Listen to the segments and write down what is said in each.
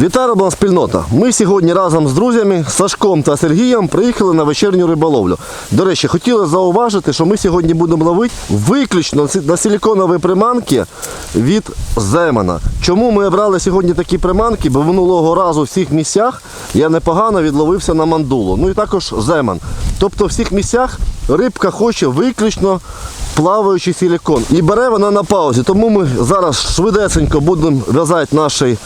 Вітаю спільнота. Ми сьогодні разом з друзями Сашком та Сергієм приїхали на вечірню риболовлю. До речі, хотіли зауважити, що ми сьогодні будемо ловити виключно на силіконові приманки від Земана. Чому ми обрали сьогодні такі приманки? Бо минулого разу в всіх місцях я непогано відловився на мандулу. Ну і також Земан. Тобто в всіх місцях рибка хоче виключно плаваючий силікон. І бере вона на паузі. Тому ми зараз швидесенько будемо в'язати наші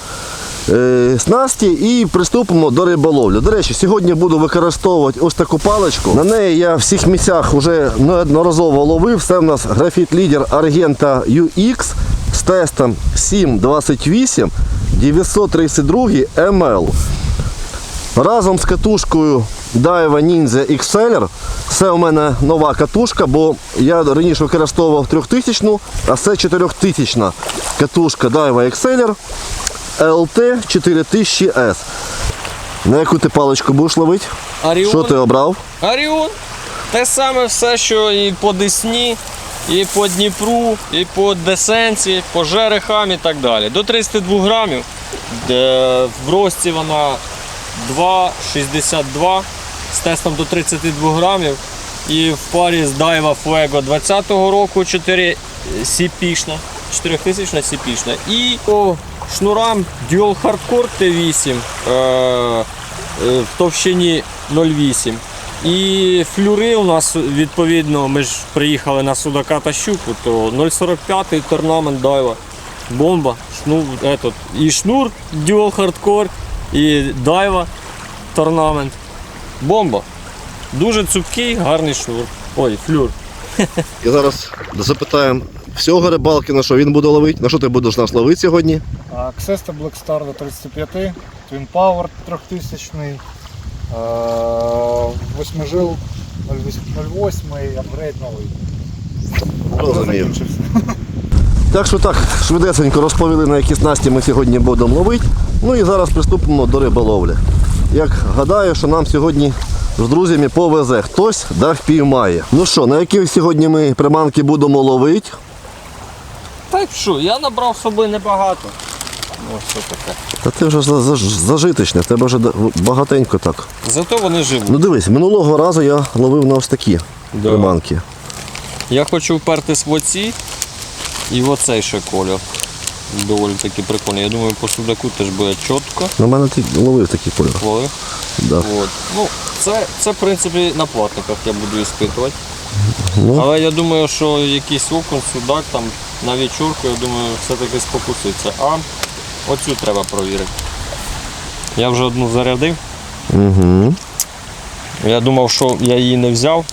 снасті і приступимо до риболовлі. До речі, сьогодні буду використовувати ось таку паличку. На неї я в всіх місцях вже неодноразово ловив. Це в нас графіт лідер Argenta UX з тестом 728 932 ML. Разом з катушкою Daiwa Ninja XLR. Це у мене нова катушка, бо я раніше використовував 3000, а це 4000 катушка Daiwa XLR LT 4000S. На яку ти паличку будеш ловити? Оріон. Що ти обрав? Оріон. Те саме все, що і по Десні, і по Дніпру, і по Десенці, по Жерехам і так далі. До 32 грамів. В рості вона 2,62 з тестом до 32 грамів. І в парі з Daiwa Fuego 20-го року 4 сіпішна, 4000 сіпішна. І по шнурам Dual Hardcore T8 е, е, в товщині 0,8. І флюри у нас відповідно, ми ж приїхали на Судака та Щуку, то 0,45 торнамент Дайва. Бомба, шнур, этот, і шнур Dual Hardcore, і Дайва торнамент. Бомба. Дуже цупкий, гарний шнур. Ой, флюр. І зараз запитаємо всього рибалки, на що він буде ловити. На що ти будеш нас ловити сьогодні? Ксеста Black Star до 35, Twin Power 3000, восьмижил 08, апгрейд новий. Розумію. Так що так, швидесенько розповіли, на які снасті ми сьогодні будемо ловити. Ну і зараз приступимо до риболовлі. Як гадаю, що нам сьогодні з друзями повезе хтось да впіймає. Ну що, на які сьогодні ми приманки будемо ловити? Так що, я набрав з собою небагато. Ну, що таке. Та ти вже за- за- зажиточне, в тебе вже да- багатенько так. Зато вони живуть. Ну дивись, минулого разу я ловив на ось такі Да. приманки. Я хочу впертись в оці і в оцей ще колір. Доволі таки прикольний. Я думаю, по судаку теж буде чітко. На мене ти ловив такий кольор. Коли. Да. От. Ну, це, це, в принципі, на платниках я буду іспитувати. Ну. Але я думаю, що якийсь окунь, судак там на вечірку, я думаю, все-таки спокуситься. А оцю треба провірити. Я вже одну зарядив. Угу. Я думав, що я її не взяв.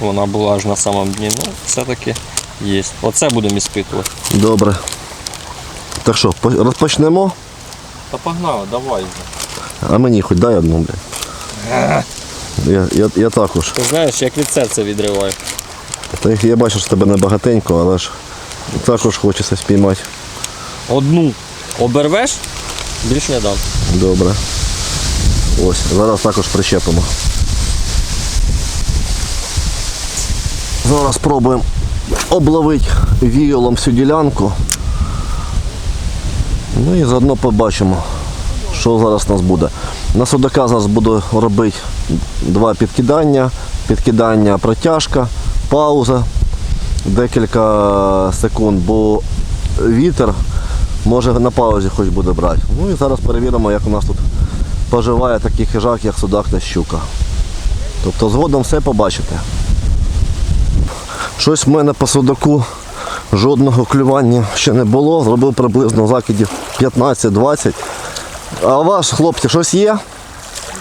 Вона була аж на самому дні. Ну, все-таки є. Оце будемо іспитувати. Добре. Так що, розпочнемо? Та погнали, давай. А мені хоч дай одну, блядь. Я, я, я також. Ти знаєш, як від серця відриваю. Та я бачу, що тебе не багатенько, але ж також хочеться спіймати. Одну обервеш, більш не дам. Добре. Ось, зараз також прищепимо. Зараз спробуємо обловити віялом всю ділянку. Ну і заодно побачимо, що зараз у нас буде. На судака зараз буду робити два підкидання, підкидання протяжка, пауза, декілька секунд, бо вітер може на паузі хоч буде брати. Ну і зараз перевіримо, як у нас тут поживає такий хижак, як судак та щука. Тобто згодом все побачите. Щось в мене по судаку жодного клювання ще не було. Зробив приблизно закидів 15-20. А у вас, хлопці, щось є?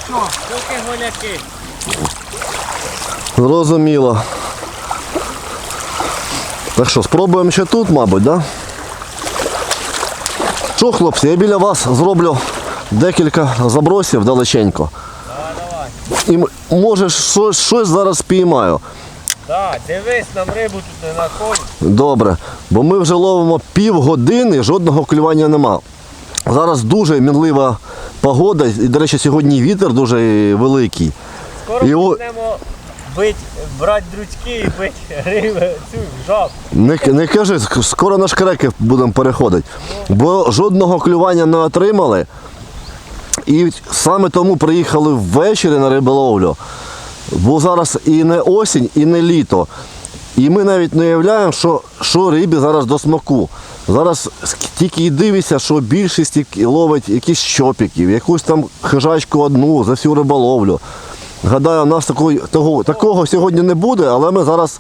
Що, поки голяки. Зрозуміло. Так що, спробуємо ще тут, мабуть, да? Що, хлопці, я біля вас зроблю декілька забросів далеченько. І може щось, щось зараз спіймаю. Так, дивись, нам рибу тут не знаходить. Добре, бо ми вже ловимо півгодини, жодного клювання нема. Зараз дуже мінлива погода, і, до речі, сьогодні вітер дуже великий. Скоро І почнемо бить, брати дручки і бить риби, цю жаб. Не, не кажи, скоро на шкреки будемо переходити. Бо жодного клювання не отримали. І саме тому приїхали ввечері на риболовлю. Бо зараз і не осінь, і не літо. І ми навіть не уявляємо, що, що рибі зараз до смаку. Зараз тільки і дивишся, що більшість ловить якісь щопіків, якусь там хижачку одну за всю риболовлю. Гадаю, у нас такої, того, такого сьогодні не буде, але ми зараз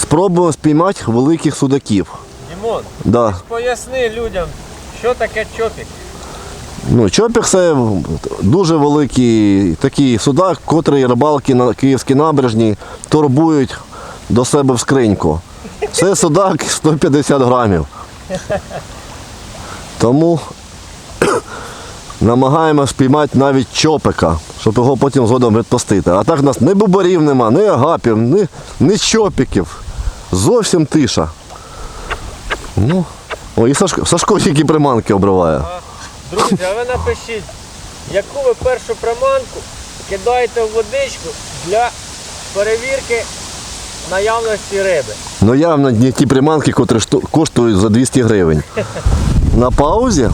спробуємо спіймати великих судаків. Дімон, Да. поясни людям, що таке чопік. Ну, чопік це дуже великий такий судак, котрий рибалки на київській набережній турбують до себе в скриньку. Це судак 150 грамів. Тому намагаємося спіймати навіть чопика, щоб його потім згодом відпустити. А так у нас ні бубарів нема, ні агапів, ні, ні чопіків. Зовсім тиша. Ну, о, і Сашко, Сашко тільки приманки обриває. Друзі, а ви напишіть, яку ви першу приманку кидаєте в водичку для перевірки наявності риби. Ну явно не ті приманки, котрі коштують за 200 гривень. На паузі.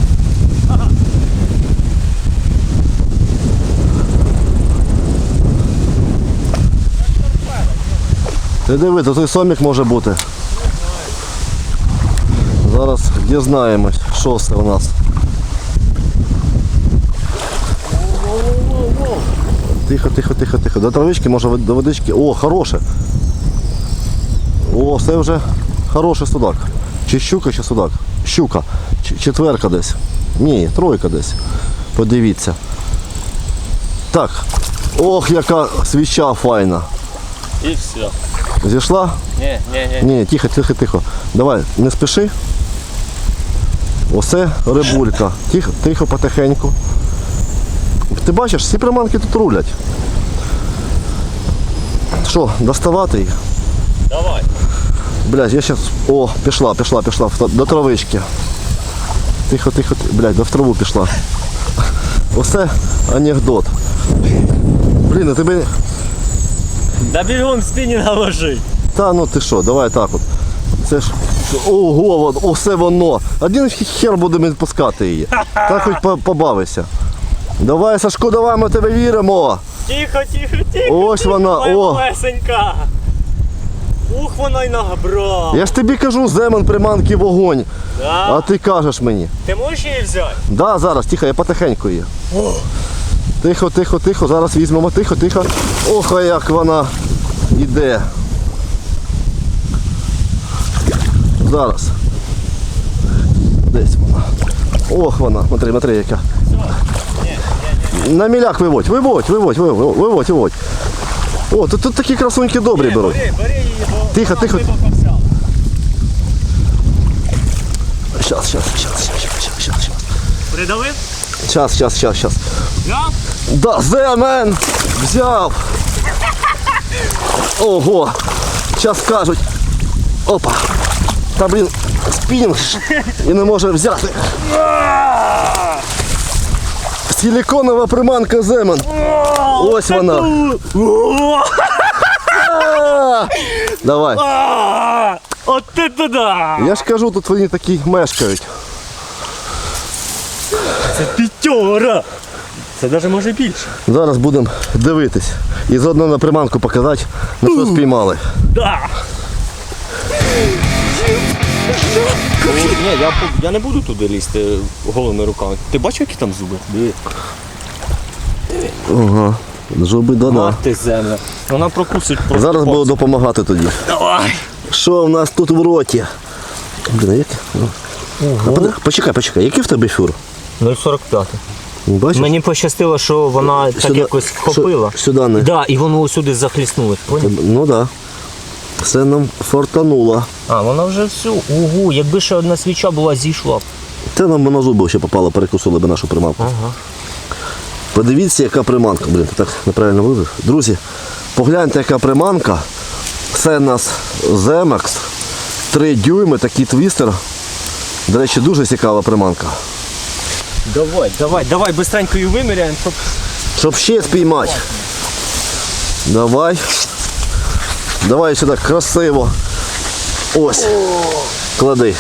Ти диви, то той сомік може бути. Зараз дізнаємось, що це у нас. Тихо, тихо, тихо, тихо. До травички, може до водички. О, хороше. О, це вже хороший судак. Чи щука, чи судак? Щука. Четверка десь. Ні, тройка десь. Подивіться. Так. Ох, яка свіча файна. І все. Зійшла? Ні, ні, ні. Ні, тихо, тихо, тихо. Давай, не спіши. Оце рибулька. Тихо, тихо, потихеньку. Ти бачиш, всі приманки тут рулять. Що, доставати їх? Давай. Блядь, я сейчас... О, пішла, пішла, пішла до травички. Тихо, тихо, ти- блядь, до траву пішла. Оце анекдот. Блін, а тебе. Да бігом спінінга ложи. Та ну ти що, давай так от. Це ж. Ого, вон, оце воно. Один хер будемо відпускати її. Так хоч по- побавися. Давай, Сашко, давай, ми тебе віримо. Тихо, тихо, тихо. Ось тихо, вона, моя о. малесенька. Ух, вона й набрала. Я ж тобі кажу, земен приманки вогонь. Да. А ти кажеш мені. Ти можеш її взяти? Да, зараз, тихо, я потихеньку її. Тихо, тихо, тихо, зараз візьмемо, тихо, тихо. Ох, а як вона йде. Зараз. Десь вона. Ох вона, смотри, смотри, яка. На міляк виводь, виводь, виводь, виводь, виводь, виводь. О, тут, тут такі красуньки добрі беруть. Бери, бери її, бо Тихо, тихо. щас, щас, щас, щас, щас, щас. Придавив? Щас, щас, щас, щас. Взяв? Да, Земен! Взяв! Ого! Зараз кажуть. Опа! Та блін, спінінг і не може взяти. Силіконова приманка Земен. Ось вона. Давай. От ти туди! Я ж кажу, тут вони такі мешкають. Це п'ятьора! Це навіть може більше. Зараз будемо дивитись. І заодно на приманку показати, на що спіймали. Да! Ні, я, я не буду туди лізти голими руками. Ти бачив, які там зуби? Диви. Ага. Жуби да Ах ти земля. Вона прокусить просто. Зараз буду допомагати тоді. Давай! Що в нас тут в роті? Блін, як? А поди- Почекай, почекай, який в тебе фюр? 0,45. Бачиш? Мені пощастило, що вона так Сюди- якось вхопила. сю- сюди не. Да, і воно сюди захліснулось. Поняв? Ну так. Да. Це нам фортануло. А, вона вже всю. Угу, якби ще одна свіча була, зійшла. б. Це нам би на зуби ще попало, перекусили би нашу приманку. Ага. Подивіться, яка приманка. Блін, ти так неправильно вивів. Друзі, погляньте, яка приманка. Це у нас Zemexx. 3 дюйми, такий твістер. До речі, дуже цікава приманка. Давай, давай, давай, быстренько її виміряємо, щоб Щоб ще спіймати. Давай. Давай сюди красиво. Ось. Клади.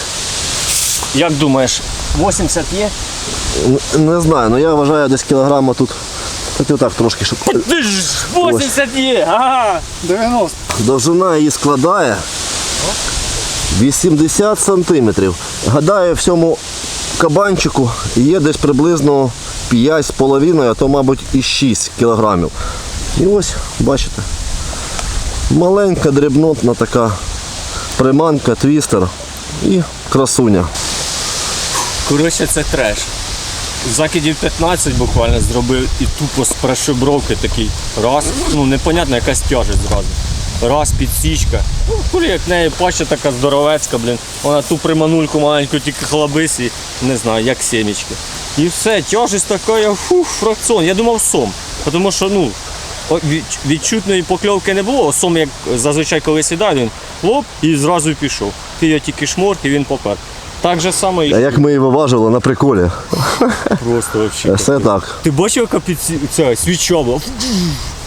Як думаєш, 80 є? Н- Не знаю, але я вважаю десь кілограма тут. Так і отак трошки, щоб. Ти ж 80 є! Ага! 90. Довжина її складає 80 сантиметрів. Гадаю, в цьому кабанчику є десь приблизно 5,5, а то, мабуть, і 6 кілограмів. І ось, бачите, маленька дрібнотна така приманка, твістер і красуня. Коротше, це треш. Закидів 15 буквально зробив і тупо з прошибровки такий раз. Ну, непонятно, якась тяжесть зразу. Раз, підсічка. Ну, кулі, як в неї паща така здоровецька, блін. Вона ту приманульку маленьку тільки хлабис і не знаю, як сімечки. І все, тяжесть така, фух, фракціон. Я думав сом. Тому що, ну, відчутної покльовки не було. Сом, як зазвичай коли сідає, він лоп і зразу пішов. Ти його тільки шморк і він попер. Так же само і А як ми її виважили на приколі? Просто вообще. Все так. Ти бачив, яка під ця свіча була?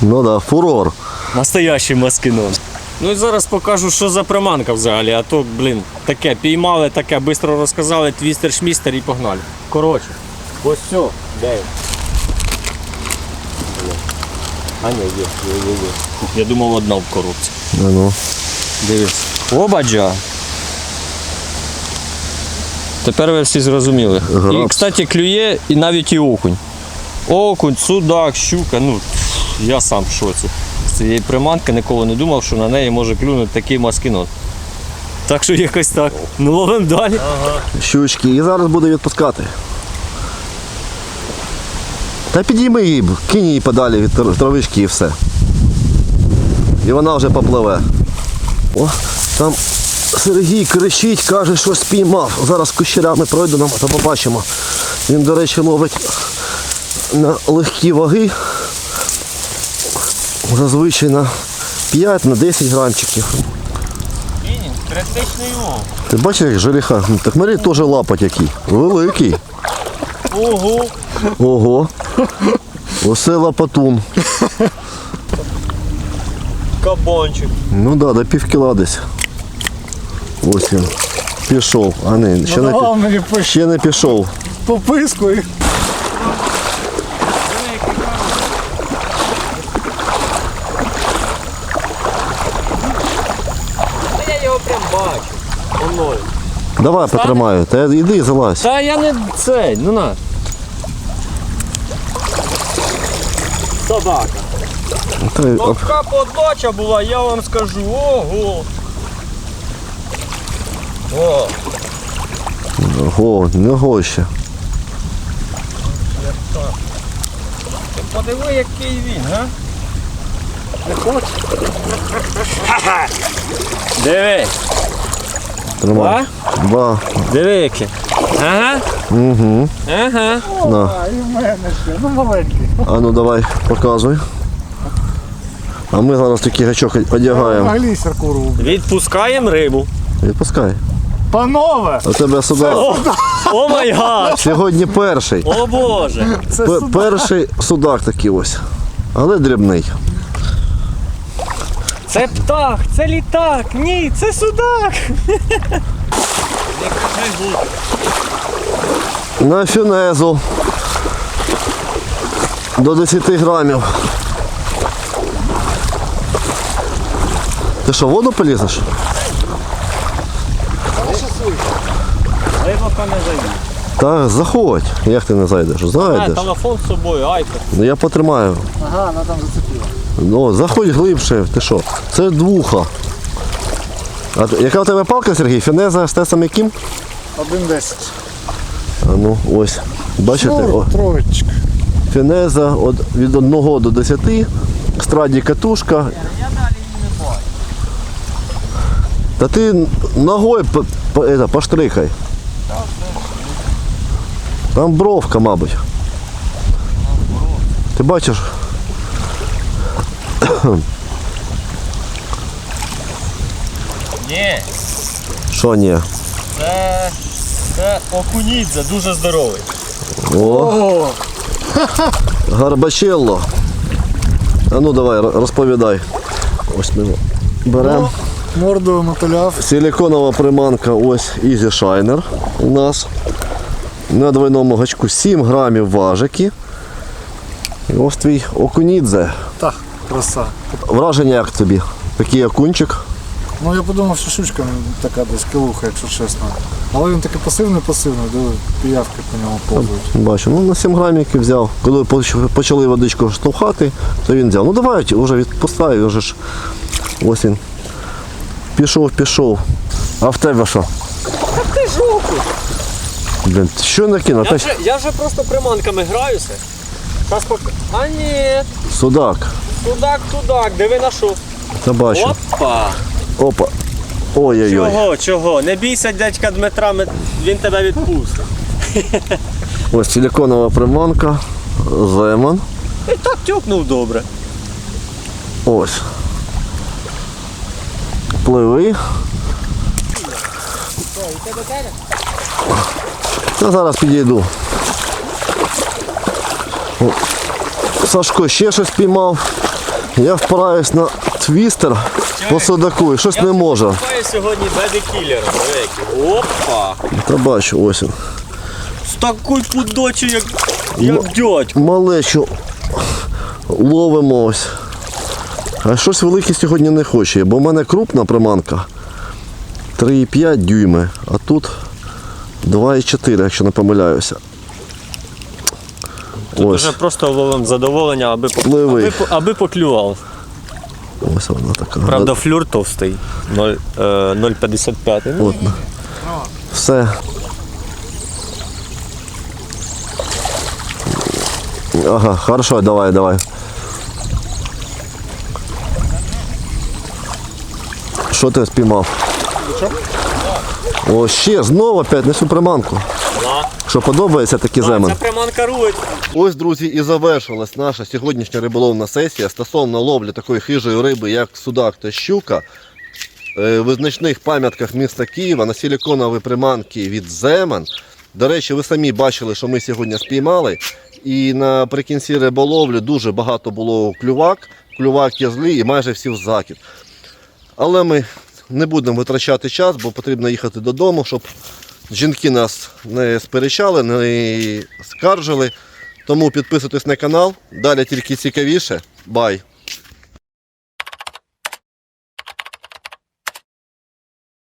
Ну да, фурор. Настоящий маскинон. Ну і зараз покажу, що за приманка взагалі, а то, блін, таке, піймали, таке, швидко розказали, твістер, шмістер і погнали. Коротше, ось все, де? А ні, є, є, є, є. Я думав, одна в коробці. Ну, ну. Дивись. Обаджа. Тепер ви всі зрозуміли. І, кстати, клює і навіть і окунь. Окунь, судак, щука. Ну, я сам в шоці. Цієї приманки ніколи не думав, що на неї може клюнути такий маскінот. Так що якось так. Ну ловимо далі. щучки і зараз буде відпускати. Та підійми її, кинь її подалі від травички і все. І вона вже попливе. О, там Сергій кричить, каже, що спіймав. Зараз кущерями пройдемо, то побачимо. Він, до речі, ловить на легкі ваги. Зазвичай на 5 на 10 грамчиків. Критичний лов. Ти бачиш, як жереха? Ну, Так Марій теж лапоть який. Великий. Ого. Ого. Оце лапатун. Кабанчик. Ну да, до пів кіла десь. Ось він. Пішов. А не, ще не, пі- ще не пішов. по писку і Я його прям бачу. Мною. Давай потримаю. Та йди залазь. Та я не цей, ну на. Собака. Та, й- оп, Така подача була, я вам скажу. Ого. О, Ого, не гоще. подиви, який він, га? Не хочеш? Диви, Тримай. Два. диви який. Ага. Угу. Ага. На. а, і в мене ще. Ну маленький. А ну давай, показуй. А ми зараз такий гачок одягаємо. Глісер куру. Відпускаємо рибу. Відпускай. Панове! У тебе сюди. О май гад! Сьогодні перший. О боже! Це Пе- сюди. Перший судак такий ось. Але дрібний. Це птах, це літак, ні, це судак. На фінезу. До 10 грамів. Ти що, в воду полізеш? Риба не зайде. Та заходь. Як ти не зайдеш? Зайдеш. телефон з собою, айка. Ну я потримаю. Ага, вона там зацепила. Ну, заходь глибше. Ти що? Це двуха. А т- яка у тебе палка, Сергій? Фінеза з тесом яким? 1,10. А ну, ось. Бачите? О, троєчка. Фінеза од, від 1 до 10, страді катушка. Та ти ногою по, по, это, поштрикай. Там бровка, мабуть. Ти бачиш? Ні, Що ні? це, це окунідзе, дуже здоровий. О, О, гарбачелло. А ну давай, ро- розповідай. Ось ми. Беремо. Морду мотиляв. Силиконова приманка ось Easy Shiner у нас. На двойному гачку 7 грамів важики. І ось твій окунідзе. Та, краса. Враження як тобі? Такий окунчик. Ну я подумав, що шучка така десь килуха, якщо чесно. Але він такий пасивний пасивний, диви, піявки по ньому повзають. Бачу, ну на 7 грамів взяв. Коли почали водичку штовхати, то він взяв. Ну давай, вже відпускай, вже ж ось він. Пішов, пішов. А в тебе що? Ти жопу! Блін, що накинув? Я Та вже, я вже просто приманками граюся. Зараз пок... А ні, судак. судак, тудак, диви на що. Та бачу. Опа! Опа. Ой-ой-ой. Чого, чого? Не бійся дядька Дмитра, ми- він тебе відпустить. Ось силиконова приманка. Земан. І так тюкнув добре. Ось. Пливи. Я зараз підійду. О, Сашко ще щось піймав. Я впираюсь на твістер по судаку і щось не може. Шукаю сьогодні бебі кілер. Опа! Та бачу, ось він. З такою пудочою, як, як дядько. Малечу ловимо ось. А щось велике сьогодні не хоче, бо в мене крупна приманка 3,5 дюйми, а тут 2,4, якщо не помиляюся. Тут Ось, вже просто ловим задоволення, аби, по- аби, аби поклював. ось вона така. Правда, флюр товстий. Ноль- е, 0,55. Ну, От. Все. Ага, хорошо, давай, давай. Що ти спіймав? О, ще знову опять несу приманку. да. Що подобається такі землі? Ця приманка рулить. Ось, друзі, і завершилась наша сьогоднішня риболовна сесія стосовно ловлі такої хижої риби, як судак та щука. Е, В визначних пам'ятках міста Києва на силіконові приманки від Земан. До речі, ви самі бачили, що ми сьогодні спіймали. І наприкінці риболовлі дуже багато було клювак, клювак є злі і майже всі в закид. Але ми не будемо витрачати час, бо потрібно їхати додому, щоб жінки нас не сперечали, не скаржили. Тому підписуйтесь на канал. Далі тільки цікавіше. Бай!